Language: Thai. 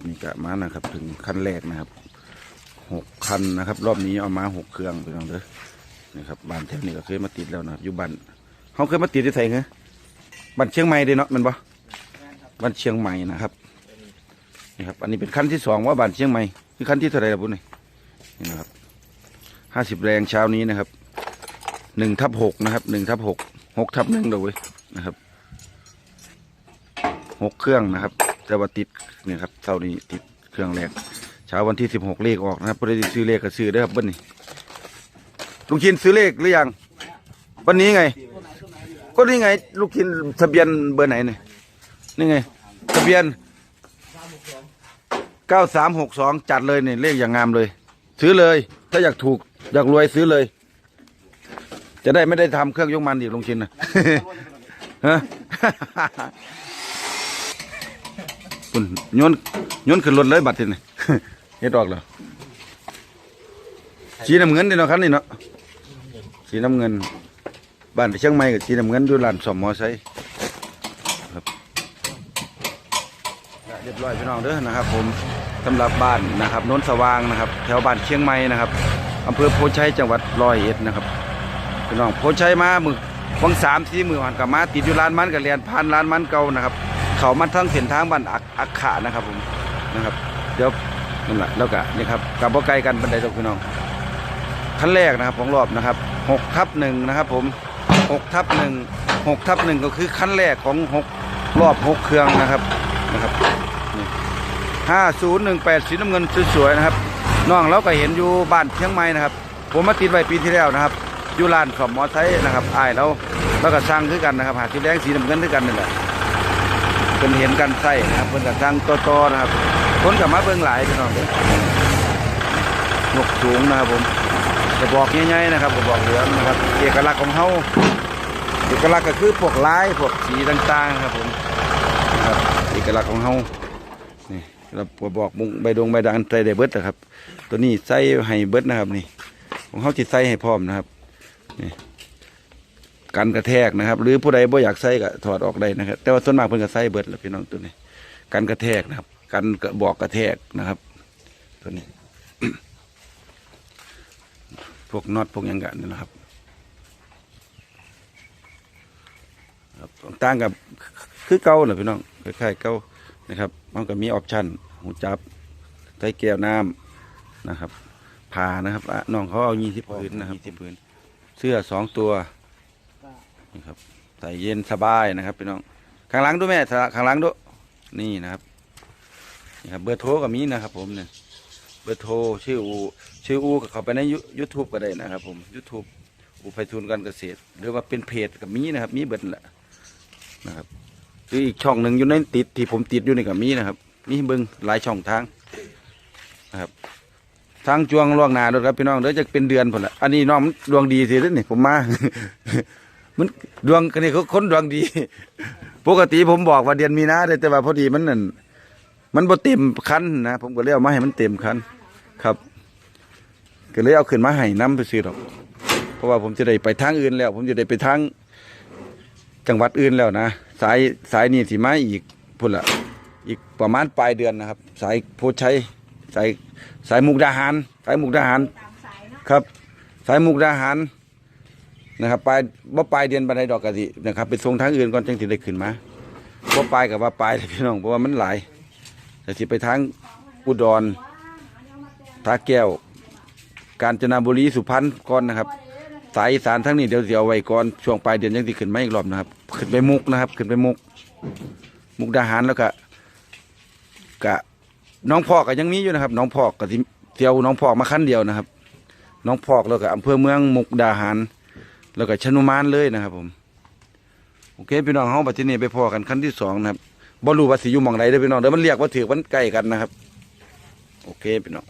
อบนี้ก็มานะครับ ถึงขั้นแรกนะครับหกคันนะครับ รอบนี้เอามาหกเครื่องพี่น้องเด้อนะครับบ้านแถวนี้ก็เคยมาติดแล้วนะครับอยู่บ้านเขาเคยมาติดที่ไสเหรอบ้านเชียงใหม่เด้เนาะมันบ่บ้านเชียงใหม่นะครับนี่ครับ อันนี้เป็นขั้นที่สองว่าบ้านเชียงใหม่คือขั้นที่เท่าไหร่ล่ะบุญนี่นี่นะครับห้าสิบแรงเช้านี้นะครับหนึ่งทับหกนะครับหนึ่งทับหกหกทับหนึ่งเดี๋ยวเว้ยนะครับหกเครื่องนะครับ แต่ว่าติดเนี่ยครับเท่านี้ติดเครื่องแรกเช้าวันที่สิบหกเลขออกนะครับพอดีซื้อเลขก็ซื้อได้ครับเบิ้ลนี่ลุงชินซื้อเลขหรือยังวันนี้ไง ก็นี่ไง ลูกชินทะเบียนเบอร์ไหนเนี่ยนี่ไงทะเบียนเก้าสามหกสองจัดเลยเนี่ยเลขอย่างงามเลย ซื้อเลย ถ้าอยากถูกอยากรวยซื้อเลย จะได้ไม่ได้ทำเครื่องยกมันอีกลุงชินนะฮะ ปุ่นโยนโยนขึ้นรถเลยบัตรทีนี่เฮ็ดออกแล้วสีน้ำเงินนี่เนาะครับนี่เนาะสีน้ำเงิน บ้านที่เชียงใหม่กับสีน้ำเงินอยู่ลานสอมมอไซค์ครับเรียบร้อยพี่น้องเด้อนะครับ ผมสำหรับบ้านนะครับโน้นสว่างนะครับ แถวบ้านเชียงใหม่นะครับอำเภอโพชัยจังหวัดร้อยเอ็ดนะครับพี่น้องโพชัยมามือวังสามที่มือหันกับมาติดอยู่ร้านมันกับเรียนผ่านร้านมันเก่านะครับ เขามันทั้งเส้นทางบ้านอักอักขะนะครับผมนะครับ เดี๋ยวนั่นแหละแล้วก็นี่ครับกับบ่ไกลกันบันไดตกพี่น้องขั้นแรกนะครับของรอบนะครับหกทับหนึ่งนะครับ ผมหกทับหนึ่งหกทับหนึ่งก็คือขั้นแรกของหกรอบหกเครื่องนะครับนะครับห้าศูนย์หนึ่งแปดสีน้ำเงินสวยๆนะครับน้องเราก็เห็นอยู่บ้านเชียงใหม่นะครับ ผมมาติดไว้ปีที่แล้วนะครับอยู่ร้านสอมมอไซค์นะครับอายเราแล้วก็สร้างคือกันนะครับหาสีแดงสีน้ำเงินคือกันนี่แหละ เพิ่นเห็นกันใส่นะครับเพิ่นก็สั่งต่อๆนะครับคนก็มาเบิ่งหลายพี่น้องเด้อนกสูงนะครับผมกระบอกใหญ่ๆนะครับกระบอกเหลืองนะครับ เอกลักษณ์ของเฮาเอกลักษณ์ก็คือพวกลายพวกสีต่างๆครับผมครับเอกลักษณ์ของเฮานี่เรากระบอกมุงใบดงใบด่างใส่ได้เบิดนะครับ ตัวนี้ใส่ให้เบิดนะครับนี่ของเฮาสิตใส่ให้พร้อมนะครับนี่ กันกระแทกนะครับ หรือผู้ใดบ่อยากใส่ก็ถอดออกได้นะครับ แต่ว่าส่วนมากเพิ่นก็ใส่เบิดแหละพี่น้องตัวนี้ กันกระแทกนะครับ กันกระบอกกระแทกนะครับ ตัวนี้ พวกน็อตพวกหยังกันนี่นะครับครับต่างกับคือเก่าแหละพี่น้องคล้ายๆเก่านะครับมันก็มีออปชั่นหูจับใส่แก้วน้ำนะครับผ่านะครับอะน้องเขาเอายี่สิบพื้นนะครับยี่สิบพื้น เสื้อสองตัว นี่ครับใส่เย็นสบายนะครับพี่น้องข้างหลังด้วยแม่ข้างหลังด้วยนี่นะครับนี่ครับเบอร์โทรก็มีนะครับ ผมเนี่ยเบอร์โทรชื่ออูชื่ออูก็เข้าไปในยูทูบก็ได้นะครับ ผมยูทูบอูไพฑูรย์การเกษตร หรือว่าเป็นเพจก็มีนะครับ มีเบิดแหละนะครับหรืออีกช่องหนึ่งอยู่ในติดที่ผมติดอยู่ในี่ก็มีนะครับ มีเบิ้งหลายช่องทางนะครับทางจวงล่วงนาด้วยครับพี่น้องเดี๋ยวจะเป็นเดือนผลละอันนี้น้องดวงดีสิเด้อนี่ผมมา มันดวงกันนี่เขาคนดวงดี ปกติผมบอกว่าเดือนมีนาได้แต่ว่าพอดีมันนั่นมันบ่เต็มคันนะผมก็เลยเอามาให้มันเต็มคันครับ ก็เลยเอาขึ้นมาให้น้ำไปซื้อหรอก เพราะว่าผมจะได้ไปทางอื่นแล้ว ผมจะได้ไปทางจังหวัดอื่นแล้วนะสายสายนี่สิมาอีกพุ่นละอีกประมาณปลายเดือนนะครับ สายโพชัยสายสายมุกดาหาร สายมุกดาหารครับ สายมุกดาหาร นะครับปลายบ่ปลายเดือนบันไดดอกกะทินะครับไปส่งทางอื่นก่อนจังสิได้ขึ้นมาบ่ปลายกับว่าปลายเลยพี่น้องเพราะว่ามันหลายแต่สิไปทางอุดรท่าแก้ว กาญจนบุรีสุพรรณก่อนนะครับ สายอีสานทั้งนี้เดี๋ยวสิเอาไว้ก่อนช่วงปลายเดือนยังสิขึ้นมาอีกรอบนะครับ ขึ้นไปมุกนะครับ ขึ้นไปมุก มุกดาหารแล้วก็กะน้องพอกก็ยังมีอยู่นะครับ น้องพอกก็สิเที่ยวน้องพอกมาขั้นเดียวนะครับ น้องพอกแล้วก็อำเภอเมืองมุกดาหาร แล้วก็ชนุมานเลยนะครับ ผมโอเคพี่น้องเฮาบัดทีนี้ไปพอกันขั้นที่สองนะครับบ่รู้ว่าสิอยู่หม่องไหนเด้อพี่น้องเดี๋ยวมันเรียกว่าถือมันใกล้กันนะครับ โอเคพี่น้อง